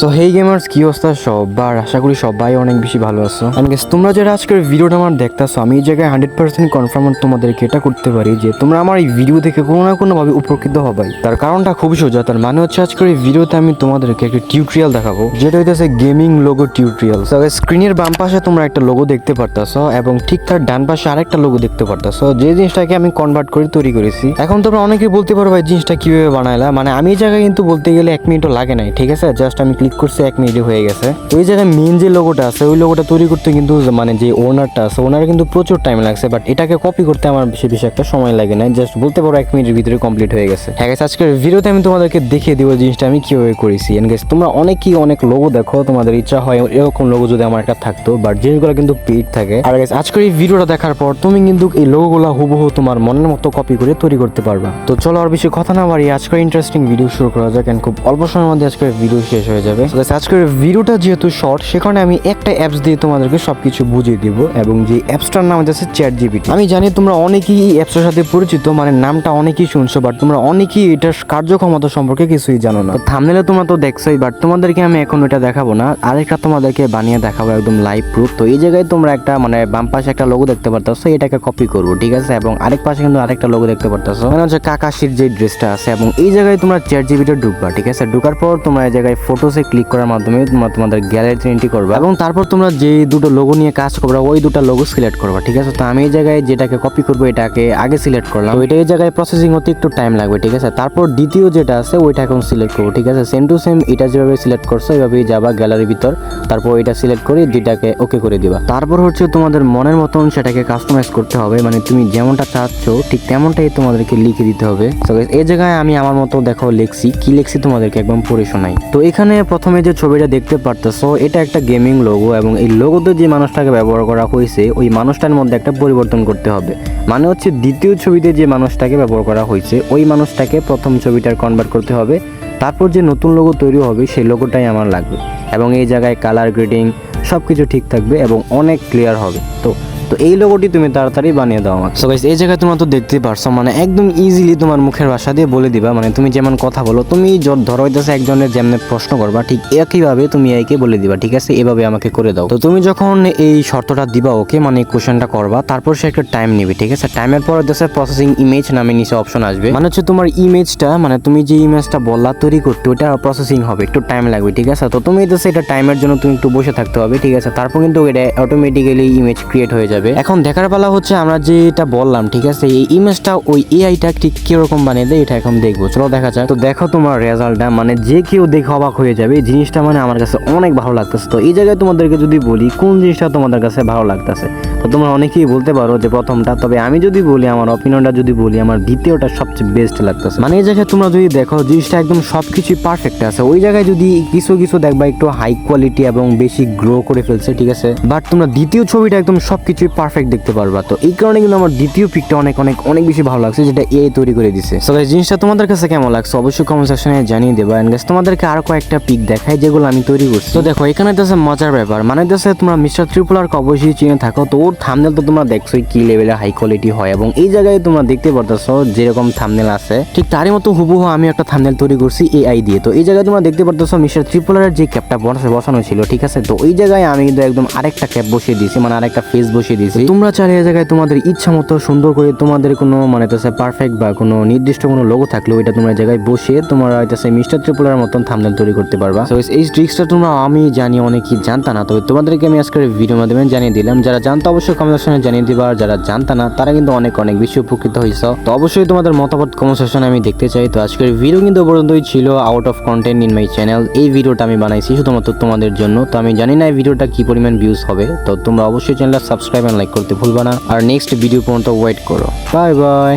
So hey gamers কি অবস্থা? সবার আশা করি সবাই অনেক বেশি ভালো আছো। Guys, তোমরা যারা আজকের ভিডিওটা আমার দেখতেছো আমি এই জায়গায় হান্ড্রেড পার্সেন্ট কনফার্ম তোমাদেরকে এটা করতে পারি যে তোমরা আমার এই ভিডিও দেখে কোনো না কোনো ভাবে উপকৃত হবাই তার কারণটা খুবই সোজা তার মানে হচ্ছে আজকের এই ভিডিওতে আমি তোমাদেরকে একটা টিউটোরিয়াল দেখাবো যেটা হইতেছে গেমিং লোগো টিউটোরিয়াল সো স্ক্রিনের বাম পাশে তোমরা একটা লোগো দেখতে পারতাছো এবং ঠিক তার ডান পাশে আরেকটা লোগো দেখতে পারতাছো। যে জিনিসটাকে আমি কনভার্ট করে তৈরি করেছি। এখন তোমরা অনেকে বলতে পারো ভাই জিনিসটা কীভাবে বানাইলা? মানে আমি এই জায়গায় কিন্তু বলতে গেলে এক মিনিটও লাগে নাই ঠিক আছে? জাস্ট আমি ক্লিক করছি এক মিনিটে হয়ে গেছে। এই জায়গায় মেন যে লোগোটা আছে ওই লোগোটা তৈরি করতে কিন্তু মানে যে ওনারটা আছে ওনার কিন্তু প্রচুর টাইম লাগছে বাট এটাকে কপি করতে আমার বেশি বেশি একটা সময় লাগে না। জাস্ট বলতে পারো এক মিনিটের ভিতরে কমপ্লিট হয়ে গেছে। হ্যাঁ guys, আজকের ভিডিওতে আমি তোমাদেরকে দেখিয়ে দিব জিনিসটা আমি কীভাবে করেছি। এন্ড guys, তোমরা অনেকেই অনেক লোগো দেখো তোমাদের ইচ্ছা হয় এরকম লোগো যদি আমার একটা থাকতো বাট জিনিসগুলো কিন্তু পেইড থাকে। আর guys, আজকের এই ভিডিওটা দেখার পর তুমি কিন্তু এই লোগোগুলো হুবহু তোমার মনের মতো কপি করে তৈরি করতে পারবা। তো চলো আর বেশি কথা না বাড়িয়ে আজকের ইন্টারেস্টিং ভিডিও শুরু করা যাক and খুব অল্প সময়ের মধ্যে আজকের ভিডিও শেষ হয়ে যাবে। Guys, আজকের ভিডিওটা যেহেতু শর্ট সেখানে আমি একটা অ্যাপস দিয়ে তোমাদেরকে সবকিছু বুঝিয়ে দিব এবং যে অ্যাপসটার নাম হচ্ছে চ্যাট জিপিটি আমি জানি তোমরা অনেকেই এই অ্যাপসের সাথে পরিচিত মানে নামটা অনেকেই শুনছো বাট তোমরা অনেকেই এটার কার্যক্ষমতা সম্পর্কে কিছুই জানো না। থামনেলে তোমরা তো দেখছোই বাট তোমাদেরকে আমি এখন এটা দেখাবো না। আরেকটা তোমাদেরকে বানিয়ে দেখাবো একদম লাইভ প্রুফ তো এই জায়গায় তোমরা একটা মানে বাম পাশে একটা লোগো দেখতে পারতেছো এটাকে কপি করব ঠিক আছে? এবং আরেক পাশে কিন্তু আরেকটা লোগো দেখতে পারতেছো। মানে হচ্ছে কাকাশির যে ড্রেসটা আছে এবং এই জায়গায় তোমরা চ্যাট জিবিটা ঢুকবা ঠিক আছে? ঢুকার পর তোমরা এই জায়গায় ফটোসে ক্লিক করার মাধ্যমে তোমরা তোমাদের গ্যালারিতে এন্ট্রি করবে এবং তারপর তোমরা যে দুটো লোগো নিয়ে কাজ করবে, ওই দুটো লোগো সিলেক্ট করবে, ঠিক আছে? তো আমি এই জায়গায় যেটাকে কপি করব, এটাকে আগে সিলেক্ট করলাম। তো এটা এই জায়গায় প্রসেসিং হতে একটু টাইম লাগবে, ঠিক আছে? তারপর দ্বিতীয় যেটা আছে ওইটা এখন সিলেক্ট করব, ঠিক আছে? সেম টু সেম এটা যেভাবে সিলেক্ট করছ এইভাবেই যাবা গ্যালারির ভিতর। তারপর এটা সিলেক্ট করে দুইটাকে ওকে করে দিবা। তারপর হচ্ছে তোমাদের মনের মতন সেটাকে কাস্টমাইজ করতে হবে মানে তুমি যেমনটা চাচ্ছ, ঠিক তেমনটাই তোমাদেরকে লিখে দিতে হবে। তো এই জায়গায় আমি আমার মতো দেখো লিখছি, কি লিখছি তোমাদেরকে একদম পড়ে শোনাই। তো এখানে প্রথমে যে ছবিটা দেখতে পারতেছো, এটা একটা গেমিং লোগো এবং এই লোগোতে যে মানুষটাকে ব্যবহার করা হয়েছে, ওই মানুষটার মধ্যে একটা পরিবর্তন করতে হবে। মানে হচ্ছে দ্বিতীয় ছবিতে যে মানুষটাকে ব্যবহার করা হয়েছে, ওই মানুষটাকে প্রথম ছবিটার কনভার্ট করতে হবে। তারপর যে নতুন লোগো তৈরি হবে, সেই লোগোটাই আমার লাগবে। এবং এই জায়গায় কালার গ্রেডিং সব কিছু ঠিক থাকবে এবং অনেক ক্লিয়ার হবে। তো তো এই লোগোটি তুমি তাড়াতাড়ি বানিয়ে দাও আমাকে। সো গাইস এই জায়গায় তোমরা তো দেখতেই পারছ মানে একদম ইজিলি তোমার মুখের ভাষা দিয়ে বলে দিবা মানে তুমি যেমন কথা বলো, তুমি ধরো হইতেছে একজনের যেমন প্রশ্ন করবা, ঠিক একইভাবে তুমি একে বলে দিবা, ঠিক আছে? এভাবে আমাকে করে দাও। তো তুমি যখন এই শর্তটা দিবা ওকে মানে কোশ্চেনটা করবা, তারপর সে একটা টাইম নিবে, ঠিক আছে? টাইমের পর হচ্ছে প্রসেসিং ইমেজ নামে নিচে অপশন আসবে। মানে হচ্ছে তোমার ইমেজটা মানে তুমি যে ইমেজটা বললা, তৈরি করতে ওটা প্রসেসিং হবে, একটু টাইম লাগবে, ঠিক আছে? তো তুমি হচ্ছে এটা টাইমের জন্য তুমি একটু বসে থাকতে হবে, ঠিক আছে? তারপর কিন্তু এটা অটোমেটিক্যালি ইমেজ ক্রিয়েট হয়ে যাবে। এখন দেখার পালা হচ্ছে আমরা যেটা বললাম, ঠিক আছে? এই ইমেজটা ওই এআইটা ঠিক কীরকম বানিয়ে দেয়, এটা এখন দেখব। চলো দেখা যাক। তো দেখো তোমার রেজাল্টটা মানে যে কেউ দেখে অবাক হয়ে যাবে, এই জিনিসটা মানে আমার কাছে অনেক ভালো লাগতেছে। তো এই জায়গায় তোমাদেরকে যদি বলি, কোন জিনিসটা তোমাদের কাছে ভালো লাগতেছে? তো তোমরা অনেকেই বলতে পারো যে প্রথমটা, তবে আমি যদি বলি, আমার অপিনিয়নটা যদি বলি, আমার দ্বিতীয়টা সবচেয়ে বেস্ট লাগতেছে। মানে এই জায়গায় তোমরা যদি দেখো, জিনিসটা একদম সবকিছুই পারফেক্ট আছে। ওই জায়গায় যদি কিছু কিছু দেখবা, একটু হাই কোয়ালিটি এবং বেশি গ্রো করে ফেলছে, ঠিক আছে? বাট তোমরা দ্বিতীয় ছবিটা একদম সবকিছুই পারফেক্ট দেখতে পারবা। তো এই কারণে কিন্তু আমার দ্বিতীয় পিকটা অনেক অনেক অনেক বেশি ভালো লাগছে, যেটা এ তৈরি করে দিছে। এই জিনিসটা তোমাদের কাছে কেমন লাগছে? অবশ্যই কমেন্ট সেকশনে জানিয়ে দেবো। এন্ড গাইস তোমাদেরকে আরও কয়েকটা পিক দেখাই, যেগুলো আমি তৈরি করছি। তো দেখো, এখানে তো মজার ব্যাপার। মানে দেশে তোমরা মিস্টার ত্রিপুলারকে অবশ্যই চিনে থাকো। তো ওর থামনেল তো তোমরা দেখছোই কি লেভেলে হাই কোয়ালিটি হয় এবং এই জায়গায় তোমরা দেখতে পারতেছো যেরকম থামনেল আছে, ঠিক তারই মতো হুবহু আমি একটা থামনেল তৈরি করছি এআই দিয়ে। তো এই জায়গায় তোমরা দেখতে পারতেছো মিস্টার ত্রিপুলারের যে ক্যাপটা বসে বসানো ছিল, ঠিক আছে? তো ওই জায়গায় আমি কিন্তু একদম আরেকটা ক্যাপ বসিয়ে দিয়েছি মানে আরেকটা ফেস বসিয়ে দিয়েছি। তোমরা চাইলে এই জায়গায় তোমাদের ইচ্ছা মতো সুন্দর করে তোমাদের কোনো মানে তো পারফেক্ট বা কোনো নির্দিষ্ট কোনো লোগো থাকলে ওইটা তোমরা এই জায়গায় বসিয়ে তোমরা হইতেছে মিস্টার ত্রিপুলার মতন থামনেল তৈরি করতে পারবা। তো এই ট্রিক্সটা তোমরা আমি জানি অনেকেই জানতা না, তবে তোমাদেরকে আমি আজকের ভিডিওর মাধ্যমে জানিয়ে দিলাম। যারা জানতো অবশ্যই কমেন্ট সেকশনে জানিয়ে দিবা। আর যারা জানতা না, তারা কিন্তু অনেক অনেক বেশি উপকৃত হয়েছ তো অবশ্যই তোমাদের মতামত কমেন্ট সেকশনে আমি দেখতে চাই। তো আজকের ভিডিও কিন্তু পর্যন্তই ছিল out of content in my channel এই ভিডিওটা আমি বানাইছি শুধুমাত্র তোমাদের জন্য। তো আমি জানি না এই ভিডিওটা কি পরিমাণ ভিউজ হবে। তো তোমরা অবশ্যই চ্যানেলটা সাবস্ক্রাইব এন্ড লাইক করতে ভুলবা না। আর নেক্সট ভিডিও পর্যন্ত ওয়েট করো। Bye bye